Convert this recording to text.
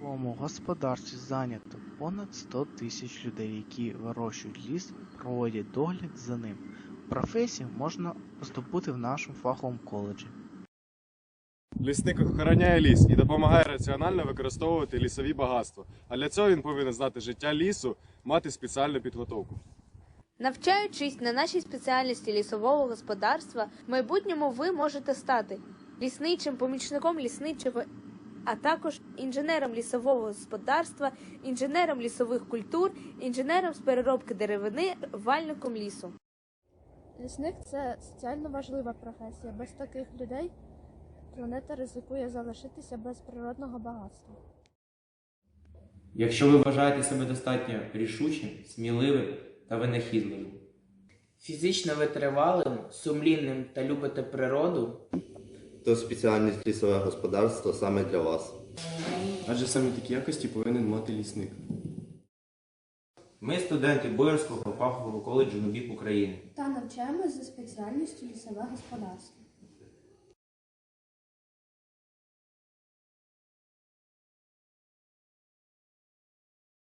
лісовому господарстві зайнято понад 100 тисяч людей, які вирощують ліс, проводять догляд за ним. Професію можна здобути в нашому фаховому коледжі. Лісник охороняє ліс і допомагає раціонально використовувати лісові багатства. А для цього він повинен знати життя лісу, мати спеціальну підготовку. Навчаючись на нашій спеціальності лісового господарства, в майбутньому ви можете стати лісничим, помічником лісничого, а також інженером лісового господарства, інженером лісових культур, інженером з переробки деревини, вальником лісу. Лісник це соціально важлива професія. Без таких людей планета ризикує залишитися без природного багатства. Якщо ви вважаєте себе достатньо рішучим, сміливим та винахідливим, Фізично витривалим, сумлінним та любите природу, то спеціальність лісове господарство саме для вас. Адже саме такі якості повинен мати лісник. ми студенти Боярського фахового коледжу НУБІП України. Та навчаємось за спеціальністю лісове господарство.